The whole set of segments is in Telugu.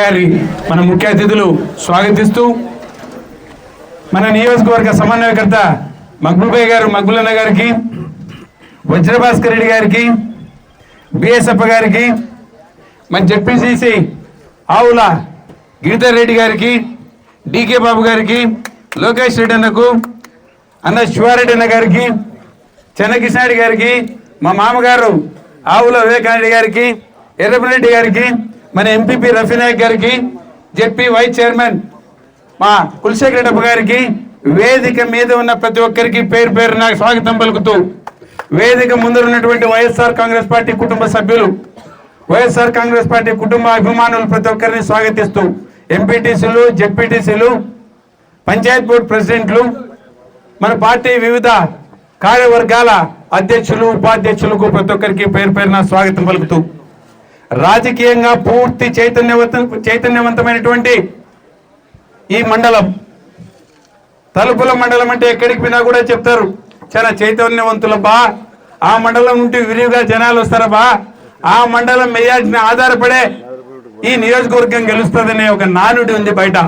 గారి మన ముఖ్య అతిథులు స్వాగతిస్తూ మన నియోజకవర్గ సమన్వయకర్త మక్బుల్బాయ్ గారు మక్బులన్న గారికి వజ్రభాస్కర్ రెడ్డి గారికి బిఎస్ఎఫ్ గారికి మన జెడ్పీసీసీ ఆవుల గిరిధర్ రెడ్డి గారికి డికే బాబు గారికి లోకేష్ రెడ్డి అన్నకు అన్న శివారెడ్డి అన్న గారికి చెన్నకిషారెడ్డి గారికి మా మామగారు ఆవుల వివేకారెడ్డి గారికి ఎర్రపరెడ్డి గారికి మన ఎంపీపీ రఫీనాయక్ గారికి జెడ్పీ వైస్ చైర్మన్ మా కులశేఖర రెడ్డప్ప గారికి వేదిక మీద ఉన్న ప్రతి ఒక్కరికి పేరు పేరు నాకు స్వాగతం పలుకుతూ వేదిక ముందున్నటువంటి వైఎస్ఆర్ కాంగ్రెస్ పార్టీ కుటుంబ సభ్యులు వైఎస్ఆర్ కాంగ్రెస్ పార్టీ కుటుంబ అభిమానులు ప్రతి ఒక్కరిని స్వాగతిస్తూ ఎంపీటీసీలు జెడ్పీటీసీలు పంచాయత్ బోర్డు ప్రెసిడెంట్లు మన పార్టీ వివిధ కార్యవర్గాల అధ్యక్షులు ఉపాధ్యక్షులకు ప్రతి ఒక్కరికి పేరు పేరున స్వాగతం పలుకుతూ రాజకీయంగా పూర్తి చైతన్యవంత చైతన్యవంతమైనటువంటి ఈ మండలం. తలుపుల మండలం అంటే ఎక్కడికి పోయినా కూడా చెప్తారు చాలా చైతన్యవంతుల బా ఆ మండలం నుండి విరివిగా జనాలు వస్తారా బా ఆ మండలం మెజార్టీని ఆధారపడే ఈ నియోజకవర్గం గెలుస్తుందనే ఒక నానుడి ఉంది బయట.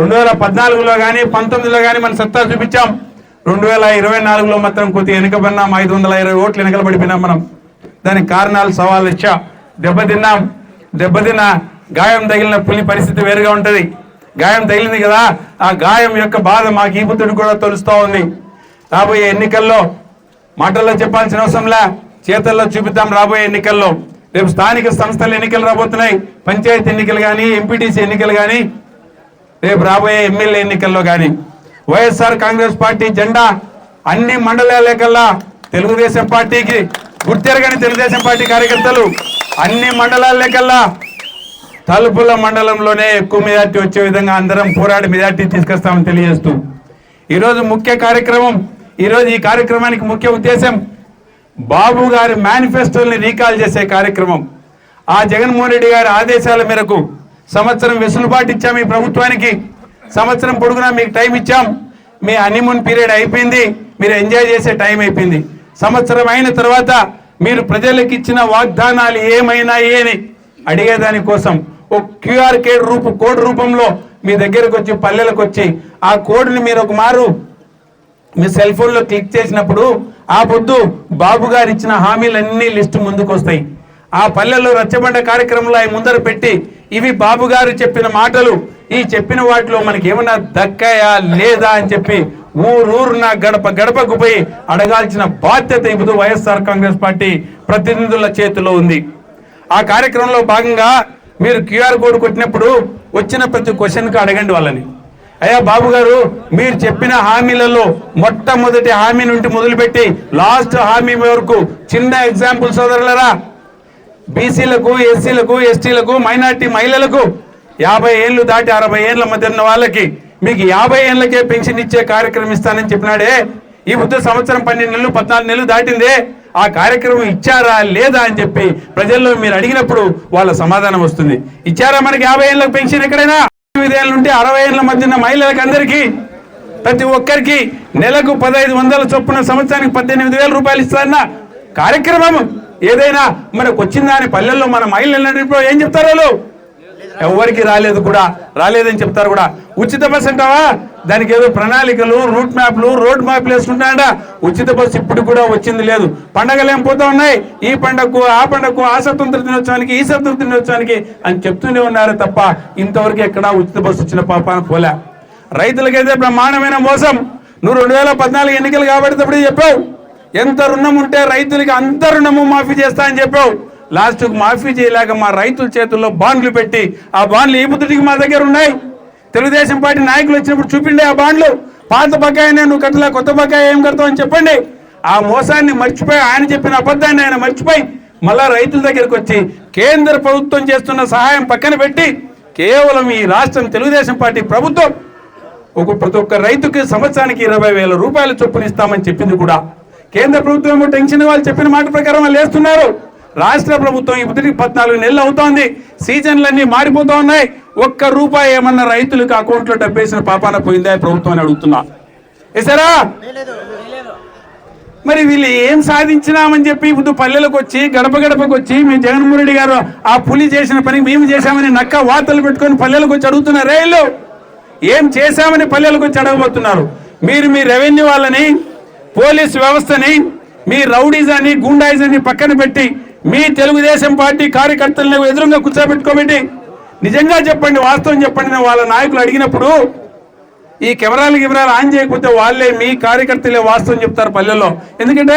రెండు వేల పద్నాలుగులో కానీ పంతొమ్మిదిలో కానీ మనం సత్తా చూపించాం. రెండు వేల ఇరవై నాలుగులో మాత్రం కొద్దిగా వెనుకబడినాం. ఐదు వందల ఇరవై ఓట్లు వెనకల పడిపోయినాం మనం. దానికి కారణాలు సవాళ్ళు ఇచ్చా. దెబ్బతిన్నాం. దెబ్బతిన్న గాయం తగిలిన పులి పరిస్థితి వేరుగా ఉంటుంది. గాయం తగిలింది కదా ఆ గాయం యొక్క బాధ మాకు ఈ కూడా తెలుస్తూ ఉంది. రాబోయే ఎన్నికల్లో మాటల్లో చెప్పాల్సిన అవసరంలా చేతల్లో చూపిద్దాం రాబోయే ఎన్నికల్లో. రేపు స్థానిక సంస్థల ఎన్నికలు రాబోతున్నాయి. పంచాయతీ ఎన్నికలు కానీ ఎంపీటీసీ ఎన్నికలు కానీ రేపు రాబోయే ఎమ్మెల్యే ఎన్నికల్లో కానీ వైఎస్ఆర్ కాంగ్రెస్ పార్టీ జెండా అన్ని మండలాలకల్లా తెలుగుదేశం పార్టీకి గుర్తెరగని తెలుగుదేశం పార్టీ కార్యకర్తలు అన్ని మండలాలకల్లా తలుపుల మండలంలోనే ఎక్కువ మెజార్టీ వచ్చే విధంగా అందరం పోరాడి మెజార్టీ తీసుకొస్తామని తెలియజేస్తూ ఈరోజు ముఖ్య కార్యక్రమం ఈరోజు ఈ కార్యక్రమానికి ముఖ్య ఉద్దేశం బాబు గారి మేనిఫెస్టోని రీకాల్ చేసే కార్యక్రమం. ఆ జగన్మోహన్ రెడ్డి గారి ఆదేశాల మేరకు సంవత్సరం వెసులుబాటు ఇచ్చాం ఈ ప్రభుత్వానికి. సంవత్సరం పొడుగునా మీకు టైం ఇచ్చాం. మీ హనీమూన్ పీరియడ్ అయిపోయింది. మీరు ఎంజాయ్ చేసే టైం అయిపోయింది. సంవత్సరం అయిన తర్వాత మీరు ప్రజలకు ఇచ్చిన వాగ్దానాలు ఏమైనా అని అడిగేదాని కోసం ఒక క్యూఆర్ కోడ్ రూపు కోడ్ రూపంలో మీ దగ్గరకు వచ్చి పల్లెలకు వచ్చి ఆ కోడ్ని మీరు ఒక మారు. మీ సెల్ ఫోన్లో క్లిక్ చేసినప్పుడు ఆ పొద్దు బాబు గారు ఇచ్చిన హామీలన్నీ లిస్టు ముందుకు వస్తాయి ఆ పల్లెల్లో రచ్చబండ కార్యక్రమంలో ఆయన ముందర పెట్టి ఇవి బాబు గారు చెప్పిన మాటలు ఈ చెప్పిన వాటిలో మనకి ఏమన్నా దక్కాయా లేదా? అని చెప్పి ఊరూరున గడప గడపకు పోయి అడగాల్సిన బాధ్యత ఇప్పుడు వైఎస్ఆర్ కాంగ్రెస్ పార్టీ ప్రతినిధుల చేతిలో ఉంది. ఆ కార్యక్రమంలో భాగంగా మీరు క్యూఆర్ కోడ్ కొట్టినప్పుడు వచ్చిన ప్రతి క్వశ్చన్కి అడగండి వాళ్ళని. అయ్యా బాబు గారు మీరు చెప్పిన హామీలలో మొట్టమొదటి హామీ నుండి మొదలుపెట్టి లాస్ట్ హామీ వరకు చిన్న ఎగ్జాంపుల్ సోదరులరా. బీసీలకు ఎస్సీలకు ఎస్టీలకు మైనార్టీ మహిళలకు యాభై ఏళ్ళు దాటి అరవై ఏళ్ళ మధ్య ఉన్న వాళ్ళకి మీకు యాభై ఏళ్ళకే పెన్షన్ ఇచ్చే కార్యక్రమం ఇస్తానని చెప్పినాడే. ఈ బుద్ధ సంవత్సరం పన్నెండు నెలలు పద్నాలుగు నెలలు దాటిందే. ఆ కార్యక్రమం ఇచ్చారా లేదా అని చెప్పి ప్రజల్లో మీరు అడిగినప్పుడు వాళ్ళ సమాధానం వస్తుంది. ఇచ్చారా మనకి యాభై ఏళ్ళకి పెన్షన్ ఎక్కడైనా? ఎనిమిది ఏళ్ళ నుండి అరవై ఏళ్ళ మధ్య మహిళలకు అందరికీ ప్రతి ఒక్కరికి నెలకు పదహైదు వందల చొప్పున సంవత్సరానికి పద్దెనిమిది వేల రూపాయలు ఇస్తారన్న కార్యక్రమం ఏదైనా మనకు వచ్చిందా అని పల్లెల్లో మన మహిళలు ఏం చెప్తారు వాళ్ళు? ఎవరికి రాలేదు కూడా రాలేదని చెప్తారు కూడా. ఉచిత బస్ అంటావా? దానికి ఏదో ప్రణాళికలు రూట్ మ్యాప్లు రోడ్ మ్యాప్లు వేసుకుంటాడా ఉచిత బస్సు ఇప్పుడు కూడా వచ్చింది లేదు. పండగలు ఏం పోతా ఉన్నాయి? ఈ పండగకు ఆ పండగకు ఆ స్వతంత్ర దినోత్సవానికి ఈ స్వతంత్ర దినోత్సవానికి అని చెప్తూనే ఉన్నారు తప్ప ఇంతవరకు ఎక్కడా ఉచిత బస్సు వచ్చిన పాపాన పోలే. రైతులకైతే బ్రహ్మాండమైన మోసం. నువ్వు రెండు వేల పద్నాలుగు ఎన్నికలు కాబట్టి చెప్పావు. ఎంత రుణం ఉంటే రైతులకి అంత రుణము మాఫీ చేస్తా అని చెప్పావు. లాస్ట్కు మాఫీ చేయలేక మా రైతుల చేతుల్లో బాండ్లు పెట్టి ఆ బాండ్లు ఈ బుద్ధుడికి మా దగ్గర ఉన్నాయి? తెలుగుదేశం పార్టీ నాయకులు వచ్చినప్పుడు చూపిండే ఆ బాండ్లు. పాత బకాయినే నువ్వు కట్టలే కొత్త బకాయి ఏం కడతావు అని చెప్పండి. ఆ మోసాన్ని మర్చిపోయి ఆయన చెప్పిన అబద్ధాన్ని ఆయన మర్చిపోయి మళ్ళా రైతుల దగ్గరికి వచ్చి కేంద్ర ప్రభుత్వం చేస్తున్న సహాయం పక్కన పెట్టి కేవలం ఈ రాష్ట్రం తెలుగుదేశం పార్టీ ప్రభుత్వం ఒక ప్రతి ఒక్క రైతుకి సంవత్సరానికి ఇరవై వేల రూపాయల చొప్పున ఇస్తామని చెప్పింది కూడా. కేంద్ర ప్రభుత్వం టెన్షన్ వాళ్ళు చెప్పిన మాట ప్రకారం వాళ్ళు వేస్తున్నారు. రాష్ట్ర ప్రభుత్వం ఇప్పటికి పద్నాలుగు నెలలు అవుతోంది. సీజన్లన్నీ మారిపోతూ ఉన్నాయి. ఒక్క రూపాయి ఏమన్నా రైతులకు అకౌంట్లో డబ్బేసిన పాపాన పోయిందా ప్రభుత్వం అని అడుగుతున్నా. వేసారా మరి వీళ్ళు ఏం సాధించినామని చెప్పి ఇప్పుడు పల్లెలకు వచ్చి గడప గడపకు వచ్చి మీ జగన్మోహన్ రెడ్డి గారు ఆ పులి చేసిన పని మేము చేశామని నక్క వార్తలు పెట్టుకొని పల్లెలకు వచ్చి అడుగుతున్నారు రైళ్ళు ఏం చేశామని పల్లెలకు వచ్చి అడగబోతున్నారు. మీరు మీ రెవెన్యూ వాళ్ళని పోలీస్ వ్యవస్థని మీ రౌడీజాన్ని గుండాయిజాన్ని పక్కన పెట్టి మీ తెలుగుదేశం పార్టీ కార్యకర్తలను ఎదురుగా కూర్చోబెట్టుకోబెట్టి నిజంగా చెప్పండి వాస్తవం చెప్పండి వాళ్ళ నాయకులు అడిగినప్పుడు ఈ కెమెరాలు కెమెరాలు ఆన్ చేయకపోతే వాళ్ళే మీ కార్యకర్తలే వాస్తవం చెప్తారు పల్లెల్లో. ఎందుకంటే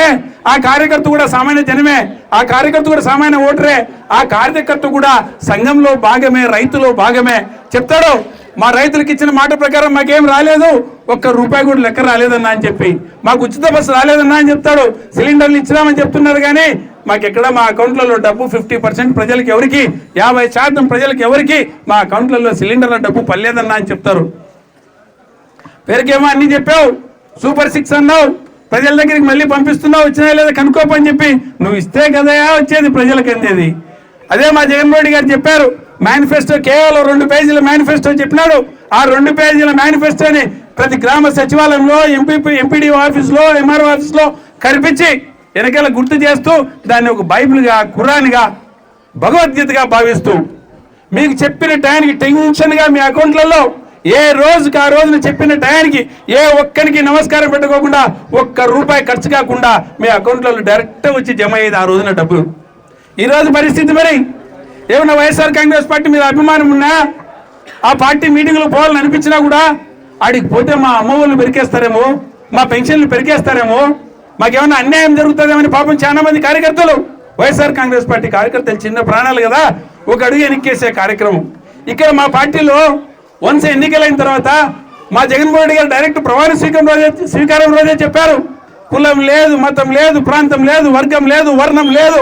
ఆ కార్యకర్త కూడా సామాన్య జనమే ఆ కార్యకర్త కూడా సామాన్య ఓటరే ఆ కార్యకర్త కూడా సంఘంలో భాగమే రైతులో భాగమే. చెప్తాడు మా రైతులకు ఇచ్చిన మాట ప్రకారం మాకేం రాలేదు ఒక్క రూపాయి కూడా లెక్క రాలేదన్నా అని చెప్పి. మాకు ఉచిత బస్సు రాలేదన్నా అని చెప్తాడు సిలిండర్లు ఇచ్చినామని చెప్తున్నారు కానీ మాకెక్కడ మా అకౌంట్లలో డబ్బు ఫిఫ్టీ పర్సెంట్ ప్రజలకు ఎవరికి యాభై శాతం ప్రజలకు ఎవరికి మా అకౌంట్లలో సిలిండర్ల డబ్బు పర్లేదన్నా అని చెప్తారు. పేరుకేమో అన్నీ చెప్పావు. సూపర్ సిక్స్ అన్నావు. ప్రజల దగ్గరికి మళ్ళీ పంపిస్తున్నావు వచ్చినా లేదా కనుక్కోపని చెప్పి. నువ్వు ఇస్తే కదయా వచ్చేది ప్రజలకు అందేది. అదే మా జగన్మోహన్ రెడ్డి గారు చెప్పారు. మేనిఫెస్టో కేవలం రెండు పేజీల మేనిఫెస్టో చెప్పినాడు. ఆ రెండు పేజీల మేనిఫెస్టోని ప్రతి గ్రామ సచివాలయంలో ఎంపీ ఎంపీడీ ఆఫీస్లో ఎంఆర్ఓ ఆఫీస్లో కనిపించి వెనకాల గుర్తు చేస్తూ దాన్ని ఒక బైబిల్గా ఖురాన్గా భగవద్గీతగా భావిస్తూ మీకు చెప్పిన టయానికి టెన్షన్గా మీ అకౌంట్లలో ఏ రోజుకి ఆ రోజున చెప్పిన టయానికి ఏ ఒక్కరికి నమస్కారం పెట్టుకోకుండా ఒక్క రూపాయి ఖర్చు కాకుండా మీ అకౌంట్లలో డైరెక్ట్ వచ్చి జమ అయ్యేది ఆ రోజున డబ్బులు. ఈ రోజు పరిస్థితి మరి ఏమన్నా వైఎస్ఆర్ కాంగ్రెస్ పార్టీ మీద అభిమానం ఉన్నా ఆ పార్టీ మీటింగ్లో పోవాలని అనిపించినా కూడా ఆడికి పోతే మా అమ్మ వాళ్ళు పెరికేస్తారేమో మా పెన్షన్లు పెరికేస్తారేమో మాకేమైనా అన్యాయం జరుగుతుందేమని పాపం చాలా మంది కార్యకర్తలు. వైఎస్ఆర్ కాంగ్రెస్ పార్టీ కార్యకర్తలు చిన్న ప్రాణాలు కదా. ఒక అడుగు ఎన్నికేసే కార్యక్రమం. ఇక్కడ మా పార్టీలో వన్స్ ఎన్నికలైన తర్వాత మా జగన్మోహన్ రెడ్డి గారు డైరెక్ట్ ప్రమాణ స్వీకారం రోజే స్వీకారం రోజే చెప్పారు. కులం లేదు మతం లేదు ప్రాంతం లేదు వర్గం లేదు వర్ణం లేదు.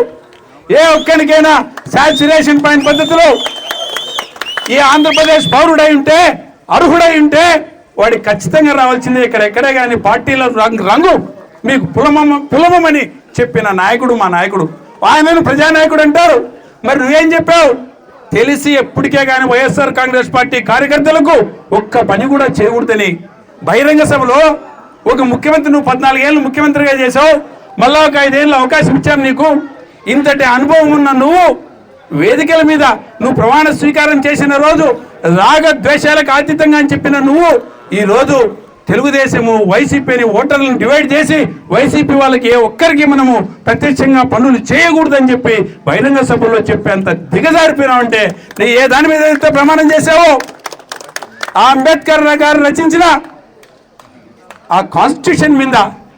ఏ ఒక్కరికైనా సాచురేషన్ పాయింట్ పద్ధతిలో ఈ ఆంధ్రప్రదేశ్ పౌరుడై ఉంటే అర్హుడై ఉంటే వాడికి ఖచ్చితంగా రావాల్సిందే ఇక్కడ. ఎక్కడే కానీ పార్టీల రంగు రంగు మీకు పులమమ పులమమని చెప్పిన నాయకుడు మా నాయకుడు. ఆయనను ప్రజానాయకుడు అంటారు. మరి నువ్వేం చెప్పావు? తెలిసి ఎప్పటికే కానీ వైఎస్ఆర్ కాంగ్రెస్ పార్టీ కార్యకర్తలకు ఒక్క పని కూడా చేయకూడదని. బహిరంగ సభలో ఒక ముఖ్యమంత్రి నువ్వు పద్నాలుగేళ్ళు ముఖ్యమంత్రిగా చేసావు మళ్ళా ఒక ఐదేళ్ళు అవకాశం ఇచ్చాం నీకు. ఇంతటి అనుభవం ఉన్న నువ్వు వేదికల మీద నువ్వు ప్రమాణ స్వీకారం చేసిన రోజు రాగ ద్వేషాలకు అతీతంగా అని చెప్పిన నువ్వు ఈ రోజు తెలుగుదేశము వైసీపీని ఓటర్లను డివైడ్ చేసి వైసీపీ వాళ్ళకి ఏ ఒక్కరికి మనము ప్రత్యక్షంగా పనులు చేయకూడదని చెప్పి బహిరంగ సభల్లో చెప్పేంత దిగజారిపోయినామంటే నీ ఏ దాని మీద అయితే ప్రమాణం చేసావో ఆ అంబేద్కర్ గారు రచించిన ఆ కాన్స్టిట్యూషన్ మీద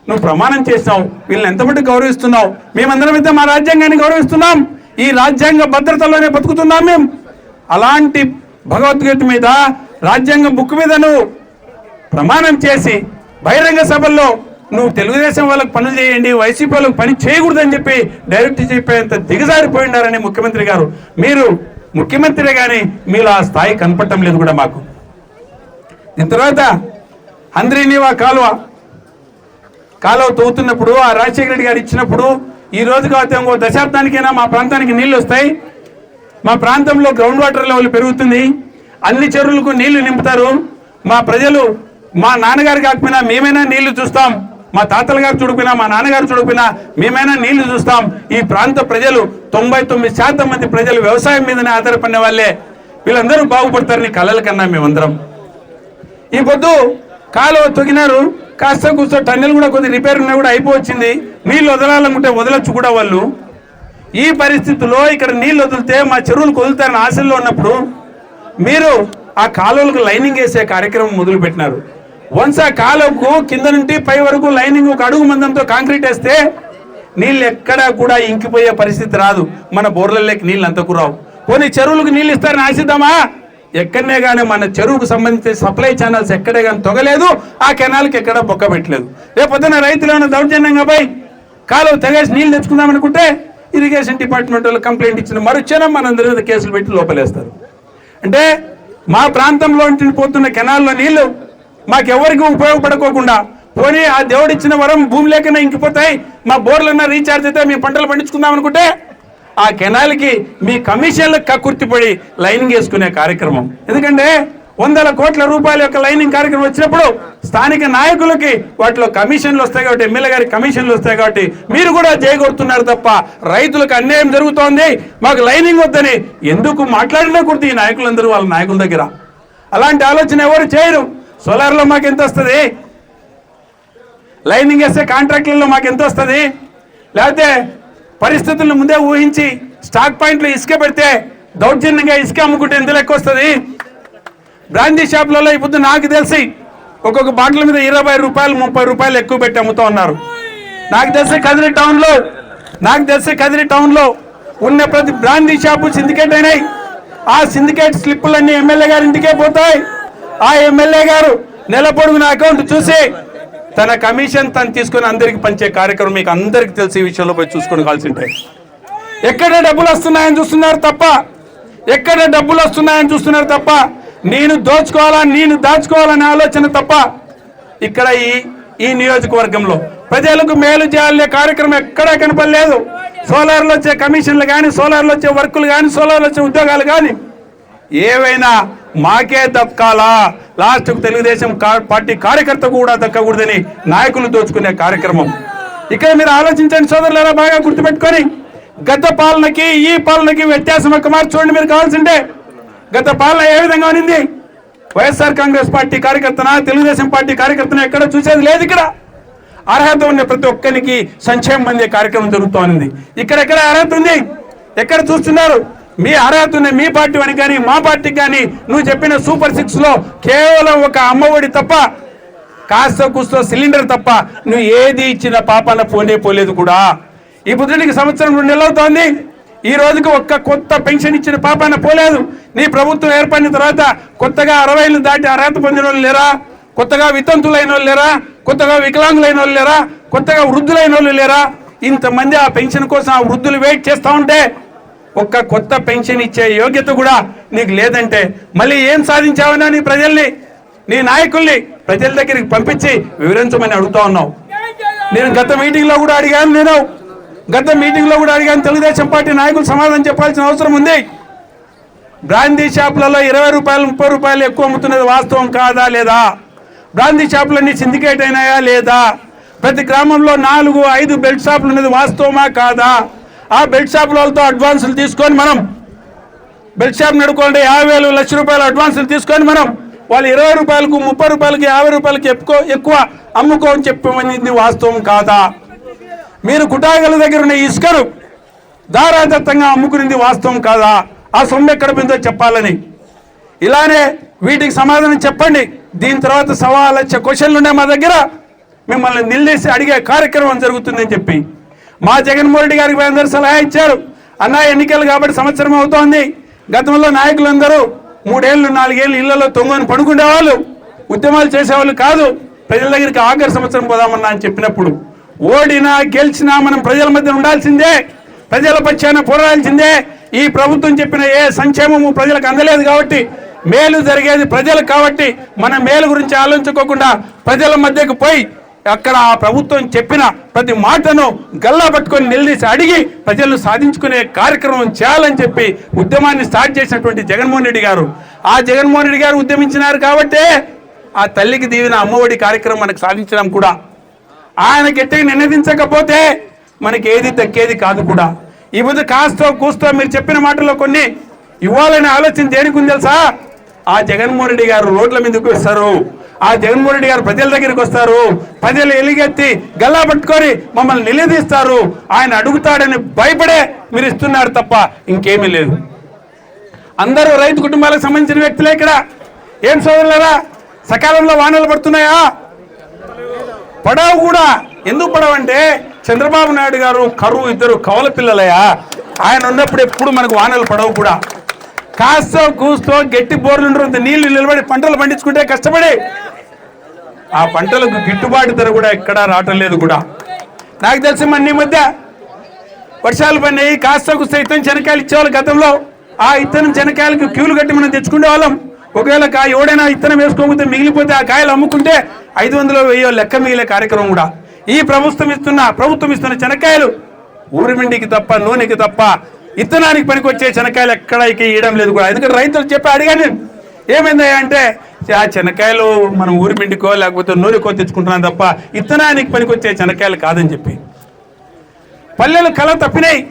నువ్వు ప్రమాణం చేస్తావు వీళ్ళని ఎంతమంది గౌరవిస్తున్నావు? మేమందరం అయితే మా రాజ్యాంగాన్ని గౌరవిస్తున్నాం. ఈ రాజ్యాంగ భద్రతలోనే బతుకుతున్నాం మేము. అలాంటి భగవద్గీత మీద రాజ్యాంగ బుక్ మీద నువ్వు ప్రమాణం చేసి బహిరంగ సభల్లో నువ్వు తెలుగుదేశం వాళ్ళకి పనులు చేయండి వైసీపీ వాళ్ళకి పని చేయకూడదని చెప్పి డైరెక్ట్ చెప్పేంత దిగజారిపోయినారని ముఖ్యమంత్రి గారు. మీరు ముఖ్యమంత్రి కానీ మీరు ఆ స్థాయి కనపడటం లేదు కూడా మాకు. దీని తర్వాత అంద్రీనివా కాలువ. కాలువ తవ్వుతున్నప్పుడు ఆ రాజశేఖర రెడ్డి గారు ఇచ్చినప్పుడు ఈ రోజు కాకపోతే ఇంకో దశాబ్దానికైనా మా ప్రాంతానికి నీళ్ళు వస్తాయి. మా ప్రాంతంలో గ్రౌండ్ వాటర్ లెవెల్ పెరుగుతుంది. అన్ని చెరువులకు నీళ్ళు నింపుతారు. మా ప్రజలు మా నాన్నగారు కాకపోయినా మేమైనా నీళ్ళు చూస్తాం. మా తాతల గారు చూడకపోయినా మా నాన్నగారు చూడకపోయినా మేమైనా నీళ్ళు చూస్తాం. ఈ ప్రాంత ప్రజలు తొంభై తొమ్మిది శాతం మంది ప్రజలు వ్యవసాయం మీదనే ఆధారపడిన వాళ్ళే. వీళ్ళందరూ బాగుపడతారని కలలు కన్నా మేమందరం. ఈ పొద్దు కాలువ తొగినారు. కాస్త కూర్చో టన్నెల్ కూడా కొద్ది రిపేర్ ఉన్నా కూడా అయిపోవచ్చింది. నీళ్ళు వదలాలనుకుంటే వదలొచ్చు కూడా వాళ్ళు. ఈ పరిస్థితుల్లో ఇక్కడ నీళ్ళు వదిలితే మా చెరువులు వదులుతారని ఆశల్లో ఉన్నప్పుడు మీరు ఆ కాలువలకు లైనింగ్ వేసే కార్యక్రమం మొదలుపెట్టినారు. వన్స్ ఆ కాలువకు కింద నుండి పై వరకు లైనింగ్ ఒక అడుగు మందంతో కాంక్రీట్ వేస్తే నీళ్ళు ఎక్కడా కూడా ఇంకిపోయే పరిస్థితి రాదు. మన బోర్లలోకి నీళ్ళు అంతకు రావు. కొన్ని చెరువులకు నీళ్ళు ఇస్తారని ఆశిద్దామా? ఎక్కడనే కానీ మన చెరువుకు సంబంధించిన సప్లై ఛానల్స్ ఎక్కడే కానీ తొగలేదు ఆ కెనాల్కి ఎక్కడ బొక్క పెట్టలేదు. రేపొద్దున రైతులు ఏమైనా దౌర్జన్యంగా పోయి కాలువ తెగేసి నీళ్ళు తెచ్చుకుందాం అనుకుంటే ఇరిగేషన్ డిపార్ట్మెంట్ వాళ్ళు కంప్లైంట్ ఇచ్చిన మరుక్షణం మనందరి మీద కేసులు పెట్టి లోపలేస్తారు. అంటే మా ప్రాంతంలో పోతున్న కెనాల్లో నీళ్ళు మాకెవరికి ఉపయోగపడకోకుండా పోనీ ఆ దేవుడిచ్చిన వరం భూమి లేకనే ఇంకిపోతాయి మా బోర్లన్నా రీఛార్జ్ అయితే మేము పంటలు పండించుకుందాం అనుకుంటే ఆ కెనాల్కి మీ కమిషన్లకు కక్కుర్తిపడి లైనింగ్ వేసుకునే కార్యక్రమం. ఎందుకంటే వందల కోట్ల రూపాయల యొక్క లైనింగ్ కార్యక్రమం వచ్చినప్పుడు స్థానిక నాయకులకి వాటిలో కమిషన్లు వస్తాయి కాబట్టి ఎమ్మెల్యే గారికి కమిషన్లు వస్తాయి కాబట్టి మీరు కూడా చేయగొడుతున్నారు తప్ప రైతులకు అన్యాయం జరుగుతోంది మాకు లైనింగ్ వద్దని ఎందుకు మాట్లాడినా కుర్తి ఈ నాయకులందరూ వాళ్ళ నాయకుల దగ్గర. అలాంటి ఆలోచన ఎవరు చేయరు. సోలార్లో మాకు ఎంత వస్తుంది? లైనింగ్ వేస్తే కాంట్రాక్టులలో మాకు ఎంత వస్తుంది? లేకపోతే పరిస్థితులను ముందే ఊహించి స్టాక్ పాయింట్లు ఇసుక పెడితే దౌర్జన్యంగా ఇసుక అమ్ముకుంటే ఎంత లెక్క వస్తుంది? బ్రాందీ షాపులలో ఇప్పుడు నాకు తెలిసి ఒక్కొక్క బాటిల్ మీద ఇరవై రూపాయలు ముప్పై రూపాయలు ఎక్కువ పెట్టి అమ్ముతూ ఉన్నారు. నాకు తెలిసి కదిరి టౌన్లో నాకు తెలిసి కదిరి టౌన్లో ఉన్న ప్రతి బ్రాందీ షాపు సిండికేట్ అయినాయి. ఆ సిండికేట్ స్లిప్పులన్నీ ఎమ్మెల్యే గారి ఇంటికే పోతాయి. ఆ ఎమ్మెల్యే గారు నెల పొడుగున అకౌంట్ చూసి తన కమిషన్ తను తీసుకొని అందరికి పంచే కార్యక్రమం మీకు అందరికి తెలిసి ఈ విషయంలో పోయి చూసుకొని కావాల్సి ఉంటాయి ఎక్కడ డబ్బులు వస్తున్నాయని చూస్తున్నారు తప్ప ఎక్కడ డబ్బులు వస్తున్నాయని చూస్తున్నారు తప్ప నేను దోచుకోవాలా నేను దాచుకోవాలనే ఆలోచన తప్ప ఇక్కడ ఈ ఈ నియోజకవర్గంలో ప్రజలకు మేలు చేయాలనే కార్యక్రమం ఎక్కడా కనపడలేదు. సోలార్లో వచ్చే కమిషన్లు కానీ సోలార్లో వచ్చే వర్కులు కానీ సోలార్లో వచ్చే ఉద్యోగాలు కానీ ఏవైనా మాకే దక్కాలా. లాస్ట్కు తెలుగుదేశం కా- పార్టీ కార్యకర్త కూడా దక్కకూడదని నాయకులు దోచుకునే కార్యక్రమం. ఇక్కడ మీరు ఆలోచించండి సోదరులారా బాగా గుర్తుపెట్టుకొని గత పాలనకి ఈ పాలనకి వ్యత్యాసం ఒక మార్చి చూడండి మీరు కావాల్సింటే. గత పాలన ఏ విధంగా ఉంది వైఎస్ఆర్ కాంగ్రెస్ పార్టీ కార్యకర్తన? తెలుగుదేశం పార్టీ కార్యకర్తన? ఎక్కడ చూసేది లేదు ఇక్కడ. అర్హత ఉన్న ప్రతి ఒక్కరికి సంక్షేమం అందే కార్యక్రమం జరుగుతూ ఉంది ఇక్కడెక్కడ అర్హత ఉంది? ఎక్కడ చూస్తున్నారు? మీ అర్హత ఉన్న మీ పార్టీ అని కానీ మా పార్టీకి కానీ నువ్వు చెప్పిన సూపర్ సిక్స్లో కేవలం ఒక అమ్మఒడి తప్ప కాస్త కూస్తో సిలిండర్ తప్ప నువ్వు ఏది ఇచ్చిన పాపాన పోనే పోలేదు కూడా. ఈ బుద్ధుడికి సంవత్సరం రెండు నెలలు అవుతోంది. ఈ రోజుకి ఒక్క కొత్త పెన్షన్ ఇచ్చిన పాపాన పోలేదు. నీ ప్రభుత్వం ఏర్పడిన తర్వాత కొత్తగా అరవైలు దాటి అర్హత పొందిన వాళ్ళు లేరా? కొత్తగా వితంతులైన వాళ్ళు లేరా? కొత్తగా వికలాంగులైన వాళ్ళు లేరా? కొత్తగా వృద్ధులైన వాళ్ళు లేరా? ఇంతమంది ఆ పెన్షన్ కోసం ఆ వృద్ధులు వెయిట్ చేస్తూ ఉంటే ఒక్క కొత్త పెన్షన్ ఇచ్చే యోగ్యత కూడా నీకు లేదంటే మళ్ళీ ఏం సాధించావన్నా నీ ప్రజల్ని? నీ నాయకుల్ని ప్రజల దగ్గరికి పంపించి వివరించమని అడుగుతా ఉన్నావు. నేను గత మీటింగ్లో కూడా అడిగాను నేను. గత మీటింగ్లో కూడా అడిగాను. తెలుగుదేశం పార్టీ నాయకులు సమాధానం చెప్పాల్సిన అవసరం ఉంది. బ్రాందీ షాపులలో ఇరవై రూపాయలు ముప్పై రూపాయలు ఎక్కువ అమ్ముతున్నది వాస్తవం కాదా లేదా? బ్రాందీ షాపులన్నీ సిండికేట్ అయినాయా లేదా? ప్రతి గ్రామంలో నాలుగు ఐదు బెల్ట్ షాపులు ఉన్నది వాస్తవమా కాదా? ఆ బెల్ట్ వాళ్ళతో అడ్వాన్సులు తీసుకొని మనం బెల్ట్ షాప్ నడుకోండి యాభై వేలు లక్ష రూపాయలు అడ్వాన్సులు తీసుకొని మనం వాళ్ళు ఇరవై రూపాయలకు ముప్పై రూపాయలకి యాభై రూపాయలకి ఎక్కువ ఎక్కువ అమ్ముకోని చెప్పమని వాస్తవం కాదా? మీరు కుటాగల దగ్గర ఉన్న ఇసుకను దారాదత్తంగా అమ్ముకునేది వాస్తవం కాదా? ఆ సొమ్ము ఎక్కడ పోయిందో చెప్పాలని. ఇలానే వీటికి సమాధానం చెప్పండి. దీని తర్వాత సవాల్ వచ్చే క్వశ్చన్లు ఉన్నాయి మా దగ్గర. మిమ్మల్ని నిల్లేసి అడిగే కార్యక్రమం జరుగుతుందని చెప్పి. మా జగన్మోహన్ రెడ్డి గారికి అందరూ సలహా ఇచ్చారు. అన్న ఎన్నికలు కాబట్టి సంవత్సరం అవుతోంది. గతంలో నాయకులందరూ మూడేళ్ళు నాలుగేళ్ళు ఇళ్ళలో తొంగని పడుకునేవాళ్ళు. ఉద్యమాలు చేసేవాళ్ళు కాదు. ప్రజల దగ్గరికి ఆఖరి సంవత్సరం పోదామన్నా అని చెప్పినప్పుడు ఓడినా గెలిచినా మనం ప్రజల మధ్య ఉండాల్సిందే. ప్రజల పక్షాన పోరాడాల్సిందే. ఈ ప్రభుత్వం చెప్పిన ఏ సంక్షేమము ప్రజలకు అందలేదు కాబట్టి మేలు జరిగేది ప్రజలకు కాబట్టి మన మేలు గురించి ఆలోచించుకోకుండా ప్రజల మధ్యకు పోయి అక్కడ ఆ ప్రభుత్వం చెప్పిన ప్రతి మాటను గల్లా పట్టుకొని నిలదీసి అడిగి ప్రజలను సాధించుకునే కార్యక్రమం చేయాలని చెప్పి ఉద్యమాన్ని స్టార్ట్ చేసినటువంటి జగన్మోహన్ రెడ్డి గారు. ఆ జగన్మోహన్ రెడ్డి గారు ఉద్యమించినారు కాబట్టే ఆ తల్లికి దీవిన అమ్మఒడి కార్యక్రమం మనకు సాధించడం కూడా. ఆయన గట్టిగా నినదించకపోతే మనకి ఏది దక్కేది కాదు కూడా. ఈ ముందు కాస్తో కూస్తో మీరు చెప్పిన మాటల్లో కొన్ని ఇవ్వాలనే ఆలోచన దేనికి ఉంది తెలుసా? ఆ జగన్మోహన్ రెడ్డి గారు రోడ్ల మీదకి వస్తారు. ఆ జగన్మోహన్ రెడ్డి గారు ప్రజల దగ్గరికి వస్తారు. ప్రజలు ఎలిగెత్తి గల్లా పట్టుకొని మమ్మల్ని నిలదీస్తారు. ఆయన అడుగుతాడని భయపడే మీరు ఇస్తున్నారు తప్ప ఇంకేమీ లేదు. అందరూ రైతు కుటుంబాలకు సంబంధించిన వ్యక్తులే ఇక్కడ. ఏం సోదరులరా సకాలంలో వానలు పడుతున్నాయా? పడవు కూడా. ఎందుకు పడవ అంటే చంద్రబాబు నాయుడు గారు కరువు ఇద్దరు కవల పిల్లలయ్యా. ఆయన ఉన్నప్పుడు ఎప్పుడు మనకు వానలు పడవు కూడా. కాస్తో కూస్తో గట్టి బోర్లు ఉండరు నీళ్ళు నిలబడి పంటలు పండించుకుంటే కష్టపడి ఆ పంటలకు గిట్టుబాటు ధర కూడా ఎక్కడా రావటం లేదు కూడా. నాకు తెలిసి మన ఈ మధ్య వర్షాలు పడినాయి కాస్తకు సైతం ఇత్తనం శనకాయలు ఇచ్చేవాళ్ళు గతంలో. ఆ ఇత్తనం శనకాయలకు క్యూలు కట్టి మనం తెచ్చుకునే వాళ్ళం. ఒకవేళ కాయ ఎవడైనా ఇత్తనం వేసుకోకపోతే మిగిలిపోతే ఆ కాయలు అమ్ముకుంటే ఐదు వందలు వెయ్యో లెక్క మిగిలే కార్యక్రమం కూడా. ఈ ప్రభుత్వం ఇస్తున్న ప్రభుత్వం ఇస్తున్న శనకాయలు ఊరిమిండికి తప్ప నూనెకి తప్ప ఇత్తనానికి పనికొచ్చే శనకాయలు ఎక్కడ ఇక ఇవ్వడం లేదు కూడా. ఎందుకంటే రైతులు చెప్పి అడిగాను. నేను. ఏమైందయ్యా అంటే ఆ చెనక్కాయలు మనం ఊరి పిండికో లేకపోతే నూరికో తెచ్చుకుంటున్నాం తప్ప ఇత్తనానికి పనికొచ్చే చెనక్కాయలు కాదని చెప్పి. పల్లెలు కళ తప్పినాయి.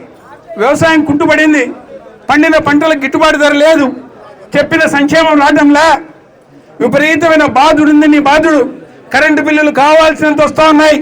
వ్యవసాయం కుంటుపడింది. పండిన పంటలకు గిట్టుబాటు ధర లేదు. చెప్పిన సంక్షేమం రావడంలా విపరీతమైన బాధుడు ఉంది నీ బాధుడు. కరెంటు బిల్లులు కావాల్సినంత వస్తూ ఉన్నాయి.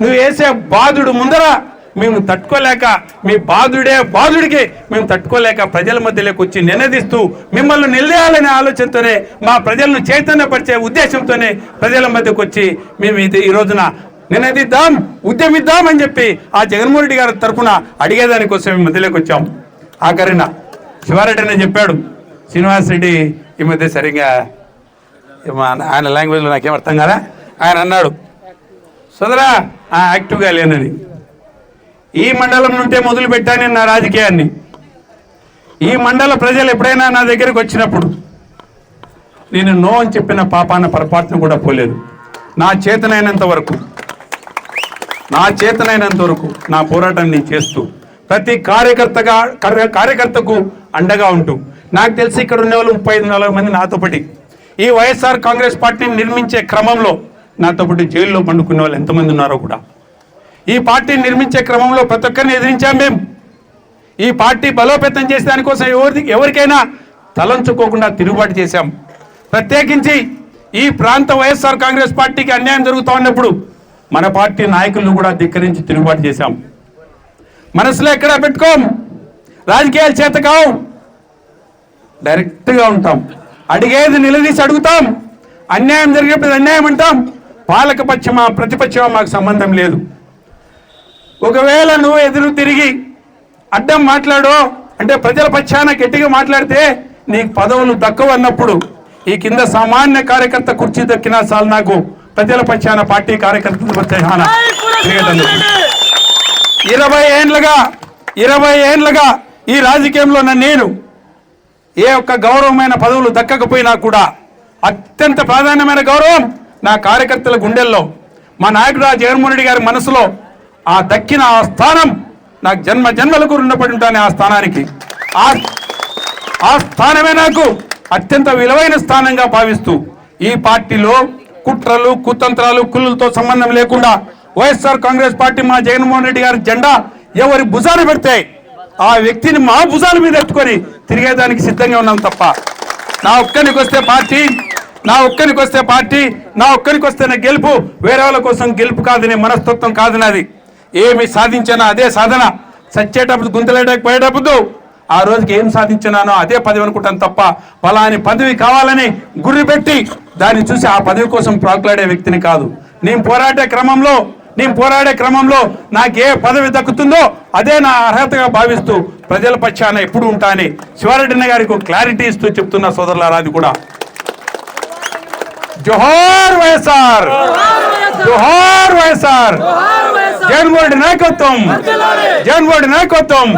నువ్వు వేసే బాధుడు ముందర మేము తట్టుకోలేక మీ బాధుడే బాధుడికి మేము తట్టుకోలేక ప్రజల మధ్యలోకి వచ్చి నినదిస్తూ మిమ్మల్ని నిలదీయాలనే ఆలోచనతోనే మా ప్రజలను చైతన్యపరిచే ఉద్దేశంతోనే ప్రజల మధ్యకు వచ్చి మేము ఇది ఈ రోజున నినదిద్దాం ఉద్యమిద్దాం అని చెప్పి ఆ జగన్మోహన్ రెడ్డి గారి తరఫున అడిగేదానికోసం మేము మధ్యలోకి వచ్చాం. ఆఖరిన శివారెడ్డి అని చెప్పాడు శ్రీనివాస్ రెడ్డి ఈ మధ్య సరిగ్గా ఆయన లాంగ్వేజ్లో నాకేం అర్థం కదా ఆయన అన్నాడు సోదరా యాక్టివ్గా లేనని. ఈ మండలం నుండే మొదలు పెట్టాను నా రాజకీయాన్ని. ఈ మండల ప్రజలు ఎప్పుడైనా నా దగ్గరికి వచ్చినప్పుడు నేను నో అని చెప్పిన పాపాన పొరపాటును కూడా పోలేదు. నా చేతనైనంత వరకు నా చేతనైనంత వరకు నా పోరాటాన్ని చేస్తూ ప్రతి కార్యకర్తగా కార్య- కార్యకర్తకు అండగా ఉంటూ నాకు తెలిసి ఇక్కడ ఉన్న వాళ్ళు ముప్పై ఐదు నలభై మంది నాతో పాటి ఈ వైఎస్ఆర్ కాంగ్రెస్ పార్టీని నిర్మించే క్రమంలో నాతో పాటు జైల్లో పండుకునే వాళ్ళు ఎంతమంది ఉన్నారో కూడా ఈ పార్టీని నిర్మించే క్రమంలో ప్రతి ఒక్కరిని ఎదిరించాం మేము. ఈ పార్టీ బలోపేతం చేసే దానికోసం ఎవరి ఎవరికైనా తలంచుకోకుండా తిరుగుబాటు చేశాం. ప్రత్యేకించి ఈ ప్రాంత వైఎస్ఆర్ కాంగ్రెస్ పార్టీకి అన్యాయం జరుగుతూ ఉన్నప్పుడు మన పార్టీ నాయకులను కూడా ధిక్కరించి తిరుగుబాటు చేశాం. మనసులో ఎక్కడ పెట్టుకోం. రాజకీయాలు చేత కావు. డైరెక్ట్గా ఉంటాం. అడిగేది నిలదీసి అడుగుతాం. అన్యాయం జరిగినప్పుడు అన్యాయం అంటాం. పాలక పక్షమా ప్రతిపక్షమా మాకు సంబంధం లేదు. ఒకవేళ నువ్వు ఎదురు తిరిగి అడ్డం మాట్లాడో అంటే ప్రజల పక్షాన గట్టిగా మాట్లాడితే నీకు పదవులు దక్కవు అన్నప్పుడు ఈ కింద సామాన్య కార్యకర్త కుర్చీ దక్కినా చాలు నాకు. ప్రజల పక్షాన పార్టీ తిరిగేటందుకు. ఇరవై ఏండ్లుగా ఇరవై ఏండ్లుగా ఈ రాజకీయంలో నేను ఏ ఒక్క గౌరవమైన పదవులు దక్కకపోయినా కూడా అత్యంత ప్రాధాన్యమైన గౌరవం నా కార్యకర్తల గుండెల్లో. మా నాయకుడు జగన్మోహన్ రెడ్డి గారి మనసులో ఆ దక్కిన ఆ స్థానం నాకు జన్మ జన్మలకు రుణపడి ఉంటాను ఆ స్థానానికి. ఆ ఆ స్థానమే నాకు అత్యంత విలువైన స్థానంగా భావిస్తూ ఈ పార్టీలో కుట్రలు కుతంత్రాలు కుళ్ళులతో సంబంధం లేకుండా వైఎస్ఆర్ కాంగ్రెస్ పార్టీ మా జగన్మోహన్ రెడ్డి గారి జెండా ఎవరి భుజాన పెడితే ఆ వ్యక్తిని మా భుజాల మీద ఎత్తుకొని తిరిగేదానికి సిద్ధంగా ఉన్నాం తప్ప. నా ఒక్కరికి వస్తే పార్టీ నా ఒక్కరికి వస్తే పార్టీ నా ఒక్కరికి వస్తే నా గెలుపు వేరే వాళ్ళ కోసం గెలుపు కాదనే మనస్తత్వం కాదు నాది. ఏమి సాధించానో అదే సాధన. సచ్చేటప్పుడు గుంతలేటకు పోయేటప్పుడు ఆ రోజుకి ఏం సాధించినానో అదే పదవి అనుకుంటాను తప్ప ఫలాని పదవి కావాలని గురి పెట్టి దాన్ని చూసి ఆ పదవి కోసం ప్రాకులాడే వ్యక్తిని కాదు. నేను పోరాడే క్రమంలో నేను పోరాడే క్రమంలో నాకు ఏ పదవి దక్కుతుందో అదే నా అర్హతగా భావిస్తూ ప్రజల పక్షాన ఎప్పుడు ఉంటానని శివారెడ్డి గారికి క్లారిటీ ఇస్తూ చెప్తున్న సోదరులారాది కూడా. జోహార్ వైఎస్ఆర్ జోహార్ వైఎస్ఆర్ జగన్మోహన్ రెడ్డి నాయకత్వం జగన్మోహన్ రెడ్డి నాయకత్వం